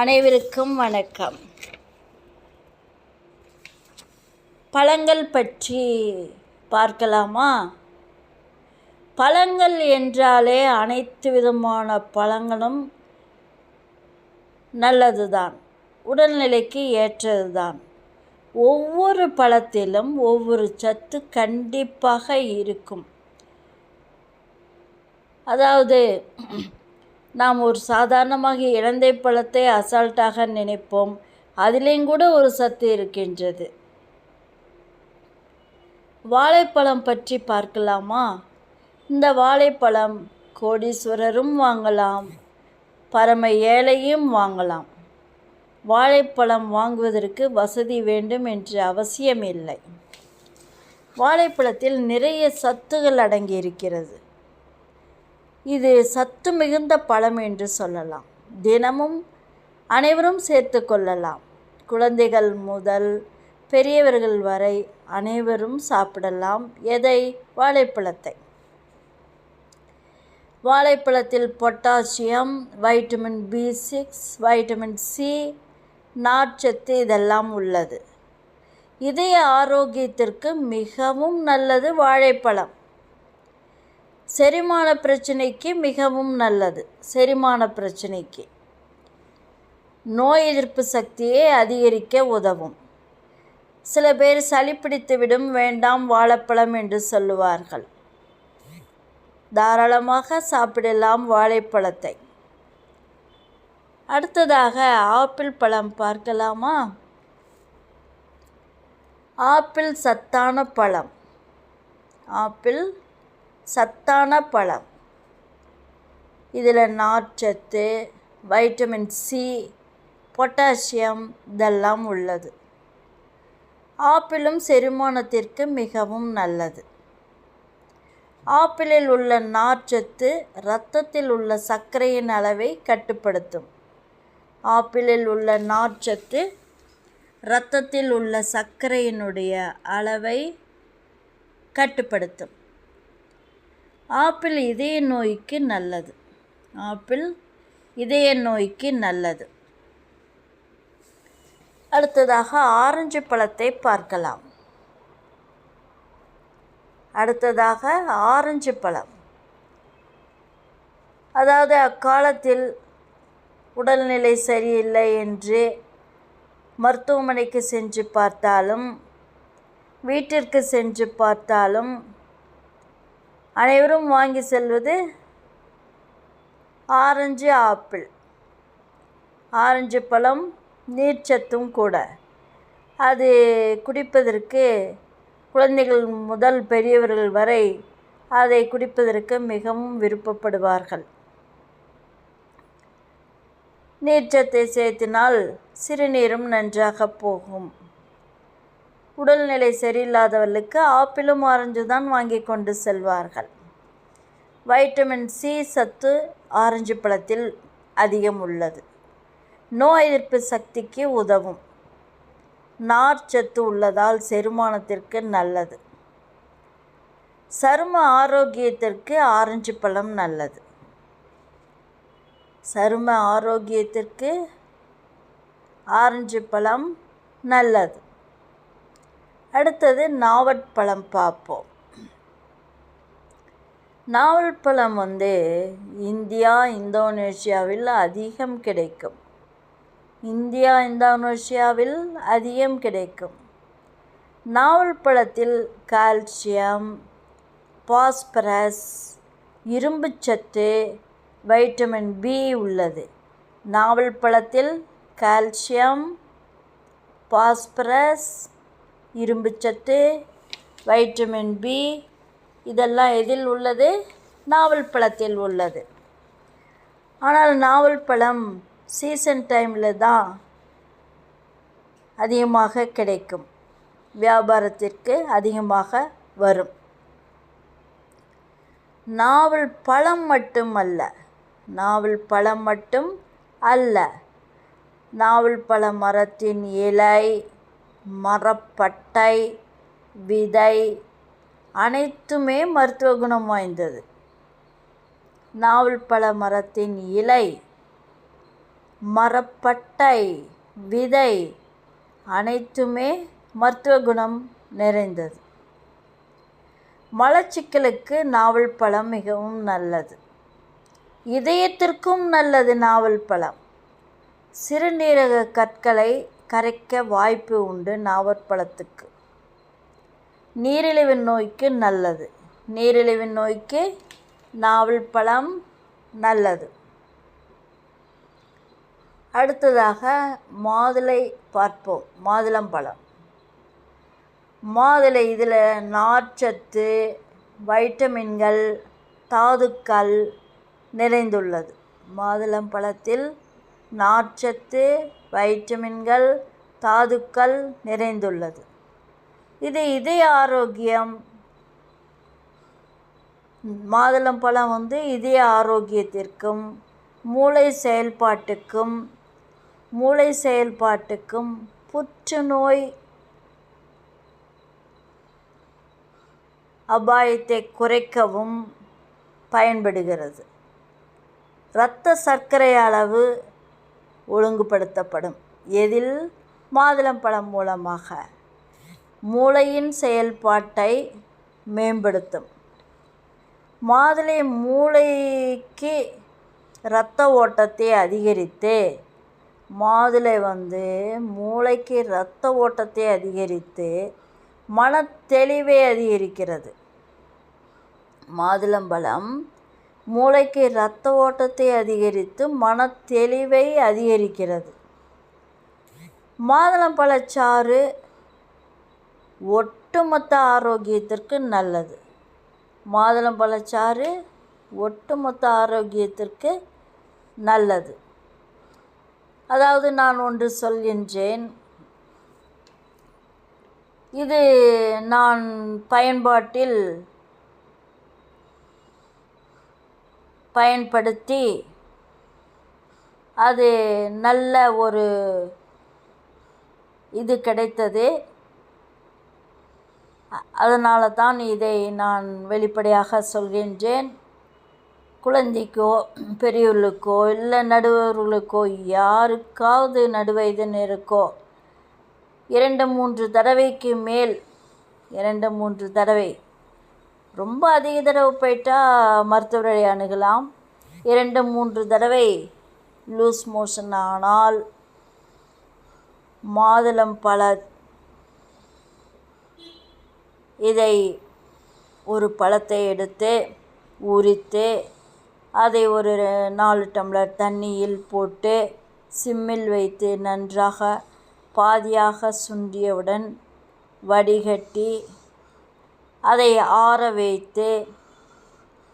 அனைவருக்கும் வணக்கம். பழங்கள் பற்றி பார்க்கலாமா? பழங்கள் என்றாலே அனைத்து விதமான பழங்களும் நல்லதுதான். உடல்நிலைக்கு ஏற்றதுதான். ஒவ்வொரு பழத்திலும் ஒவ்வொரு சத்து கண்டிப்பாக இருக்கும். அதாவது நாம் ஒரு சாதாரணமாக இலந்தை பழத்தை அசால்ட்டாக நினைப்போம். அதிலேயும் கூட ஒரு சத்து இருக்கின்றது. வாழைப்பழம் பற்றி பார்க்கலாமா? இந்த வாழைப்பழம் கோடீஸ்வரரும் வாங்கலாம் பரம ஏழையும் வாங்கலாம். வாழைப்பழம் வாங்குவதற்கு வசதி வேண்டும் என்று அவசியம் இல்லை வாழைப்பழத்தில் நிறைய சத்துகள் அடங்கியிருக்கிறது. இது சத்து மிகுந்த பழம் என்று சொல்லலாம். தினமும் அனைவரும் சேர்த்து கொள்ளலாம். குழந்தைகள் முதல் பெரியவர்கள் வரை அனைவரும் சாப்பிடலாம். எதை? வாழைப்பழத்தை. வாழைப்பழத்தில் potassium vitamin B six vitamin C நார்ச்சத்து இதெல்லாம் உள்ளது. இதய ஆரோக்கியத்திற்கு மிகவும் நல்லது வாழைப்பழம். செரிமான பிரச்சனைக்கு மிகவும் நல்லது. செரிமான பிரச்சனைக்கு. நோய் எதிர்ப்பு சக்தியை அதிகரிக்க உதவும். சில பேர் சளி பிடித்துவிடும் வேண்டாம் வாழைப்பழம் என்று சொல்லுவார்கள். தாராளமாக சாப்பிடலாம் வாழைப்பழத்தை. அடுத்ததாக ஆப்பிள் பழம் பார்க்கலாமா? ஆப்பிள் சத்தான பழம். ஆப்பிள் சத்தான பழம். இதில் நார்ச்சத்து வைட்டமின் சி பொட்டாசியம் இதெல்லாம் உள்ளது. ஆப்பிளும் செரிமானத்திற்கு மிகவும் நல்லது. ஆப்பிளில் உள்ள நார்ச்சத்து இரத்தத்தில் உள்ள சர்க்கரையின் அளவை கட்டுப்படுத்தும். ஆப்பிளில் உள்ள நார்ச்சத்து இரத்தத்தில் உள்ள சர்க்கரையினுடைய அளவை கட்டுப்படுத்தும். ஆப்பிள் இதய நோய்க்கு நல்லது. ஆப்பிள் இதய நோய்க்கு நல்லது. அடுத்ததாக ஆரஞ்சு பழத்தை பார்க்கலாம். அடுத்ததாக ஆரஞ்சு பழம். அதாவது அக்காலத்தில் உடல்நிலை சரியில்லை என்று மருத்துவமனைக்கு சென்று பார்த்தாலும் வீட்டிற்கு சென்று பார்த்தாலும் அனைவரும் வாங்கி செல்வது ஆரஞ்சு ஆப்பிள். ஆரஞ்சு பழம் நீர்ச்சத்தும் கூட. அது குடிப்பதற்கு குழந்தைகள் முதல் பெரியவர்கள் வரை அதை குடிப்பதற்கு மிகவும் விருப்பப்படுவார்கள். நீர்ச்சத்தை சேர்த்தினால் சிறுநீரும் நன்றாக போகும். உடல்நிலை சரியில்லாதவர்களுக்கு ஆப்பிளும் ஆரஞ்சு தான் வாங்கி கொண்டு செல்வார்கள். வைட்டமின் சி சத்து ஆரஞ்சு பழத்தில் அதிகம் உள்ளது. நோய் எதிர்ப்பு சக்திக்கு உதவும். நார்ச்சத்து உள்ளதால் செரிமானத்திற்கு நல்லது. சரும ஆரோக்கியத்திற்கு ஆரஞ்சு பழம் நல்லது. சரும ஆரோக்கியத்திற்கு ஆரஞ்சு பழம் நல்லது. அடுத்தது நாவற்பழம் பார்ப்போம். நாவல் பழம் வந்து இந்தியா இந்தோனேஷியாவில் அதிகம் கிடைக்கும். இந்தியா இந்தோனேஷியாவில் அதிகம் கிடைக்கும். நாவல் பழத்தில் கால்சியம் பாஸ்பரஸ் இரும்புச்சத்து வைட்டமின் பி உள்ளது. நாவல் பழத்தில் கால்சியம் பாஸ்பரஸ் இரும்புச்சத்து வைட்டமின் பி இதெல்லாம் எதில் உள்ளது? நாவல் பழத்தில் உள்ளது. ஆனால் நாவல் பழம் சீசன் டைமில் தான் அதிகமாக கிடைக்கும். வியாபாரத்திற்கு அதிகமாக வரும். நாவல் பழம் மட்டும் அல்ல. நாவல் பழம் மட்டும் அல்ல. நாவல் பழ மரத்தின் இலை மரப்பட்டை விதை அனைத்துமே மருத்துவ குணம் வாய்ந்தது. நாவல் பழ மரத்தின் இலை மரப்பட்டை விதை அனைத்துமே மருத்துவ குணம் நிறைந்தது. மலச்சிக்கலுக்கு நாவல் பழம் மிகவும் நல்லது. இதயத்திற்கும் நல்லது நாவல் பழம். சிறுநீரக கற்களை கரைக்க வாய்ப்பு உண்டு நாவற்பழத்துக்கு. நீரிழிவு நோய்க்கு நல்லது. நீரிழிவு நோய்க்கு நாவல் பழம் நல்லது. அடுத்ததாக மாதுளை பார்ப்போம். மாதுளம்பழம். மாதுளை இதில் நார்ச்சத்து வைட்டமின்கள் தாதுக்கள் நிறைந்துள்ளது. மாதுளம்பழத்தில் நார்ச்சத்து வைட்டமின்கள் தாதுக்கள் நிறைந்துள்ளது. இது இதய ஆரோக்கியம். மாதுளம்பழம் வந்து இதய ஆரோக்கியத்திற்கும் மூளை செயல்பாட்டுக்கும் மூளை செயல்பாட்டுக்கும் புற்றுநோய் அபாயத்தை குறைக்கவும் பயன்படுகிறது. இரத்த சர்க்கரை அளவு ஒழுங்குபடுத்தப்படும். எதில்? மாதுளம்பழம் மூலமாக. மூளையின் செயல்பாட்டை மேம்படுத்தும். மாதுளை மூளைக்கு இரத்த ஓட்டத்தை அதிகரித்து மாதுளை வந்து மூளைக்கு இரத்த ஓட்டத்தை அதிகரித்து மனத்தெளிவை அதிகரிக்கிறது. மாதுளம்பழம் மூளைக்கு இரத்த ஓட்டத்தை அதிகரித்து மனத்தெளிவை அதிகரிக்கிறது. மாதுளம்பழச்சாறு ஒட்டுமொத்த ஆரோக்கியத்திற்கு நல்லது. மாதுளம்பழச்சாறு ஒட்டுமொத்த ஆரோக்கியத்திற்கு நல்லது. அதாவது நான் ஒன்று சொல்கின்றேன். இது நான் பயன்பாட்டில் பயன்படுத்தி அது நல்ல ஒரு இது கிடைத்தது. அதனால தான் இதை நான் வெளிப்படையாக சொல்கின்றேன். குழந்தைக்கோ பெரியவர்களுக்கோ இல்லை நடுவர்களுக்கோ யாருக்காவது நடுவயதினருக்கோ இரண்டு மூன்று தடவைக்கு மேல் இரண்டு மூன்று தடவை ரொம்ப அதிக தடவை போயிட்டால் மருத்துவரை அணுகலாம். இரண்டு மூன்று தடவை லூஸ் மோஷன் ஆனால் மாதுளம் பழ இதை ஒரு பழத்தை எடுத்து உரித்து அதை ஒரு நாலு டம்ளர் தண்ணியில் போட்டு சிம்மில் வைத்து நன்றாக பாதியாக சுண்டியவுடன் வடிகட்டி அதை ஆற வைத்து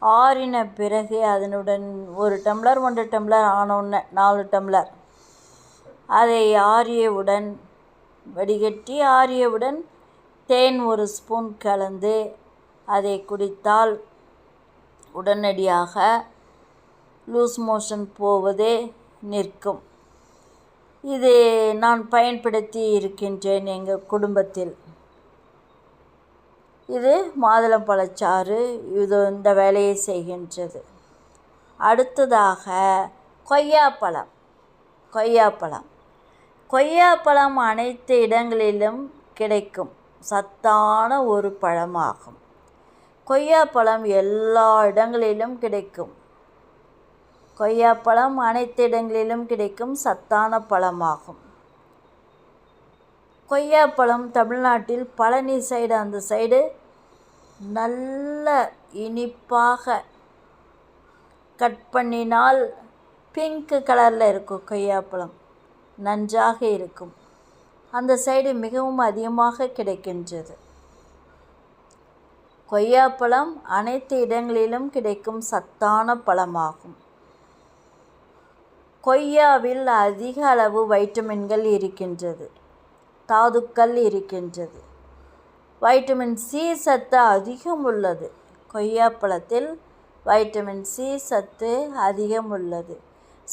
ஆறின பிறகு அதனுடன் ஒரு டம்ளர் ஒன்று டம்ளர் ஆனவுடனே நாலு டம்ளர். அதை ஆறியவுடன் வடிகட்டி ஆறியவுடன் தேன் ஒரு ஸ்பூன் கலந்து அதை குடித்தால் உடனடியாக லூஸ் மோஷன் போவதே நிற்கும். இது நான் பயன்படுத்தி இருக்கின்றேன் எங்கள் குடும்பத்தில். இது மாதுளம்பழச்சாறு இது இந்த வேலையை செய்கின்றது. அடுத்ததாக கொய்யாப்பழம். கொய்யாப்பழம். கொய்யாப்பழம் அனைத்து இடங்களிலும் கிடைக்கும். சத்தான ஒரு பழமாகும். கொய்யாப்பழம் எல்லா இடங்களிலும் கிடைக்கும். கொய்யாப்பழம் அனைத்து இடங்களிலும் கிடைக்கும். சத்தான பழமாகும். கொய்யாப்பழம் தமிழ்நாட்டில் பழனி சைடு அந்த சைடு நல்ல இனிப்பாக கட் பண்ணினால் பிங்க் கலரில் இருக்கும் கொய்யாப்பழம். நன்றாக இருக்கும். அந்த சைடு மிகவும் அதிகமாக கிடைக்கின்றது. கொய்யாப்பழம் அனைத்து இடங்களிலும் கிடைக்கும் சத்தான பழமாகும். கொய்யாவில் அதிக அளவு வைட்டமின்கள் இருக்கின்றது. தாதுக்கள் இருக்கின்றது. வைட்டமின் சி சத்து அதிகம் உள்ளது கொய்யாப்பழத்தில் வைட்டமின் சி சத்து அதிகம் உள்ளது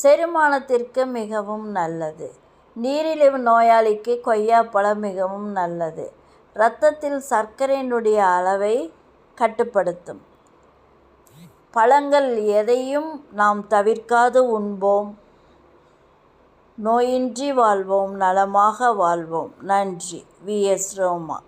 செரிமானத்திற்கு மிகவும் நல்லது. நீரிழிவு நோயாளிக்கு கொய்யாப்பழம் மிகவும் நல்லது. இரத்தத்தில் சர்க்கரையினுடைய அளவை கட்டுப்படுத்தும். பழங்கள் எதையும் நாம் தவிர்க்காது உண்போம். நோயின்றி வாழ்வோம் நலமாக வாழ்வோம். நன்றி. வி. எஸ். ரோமா.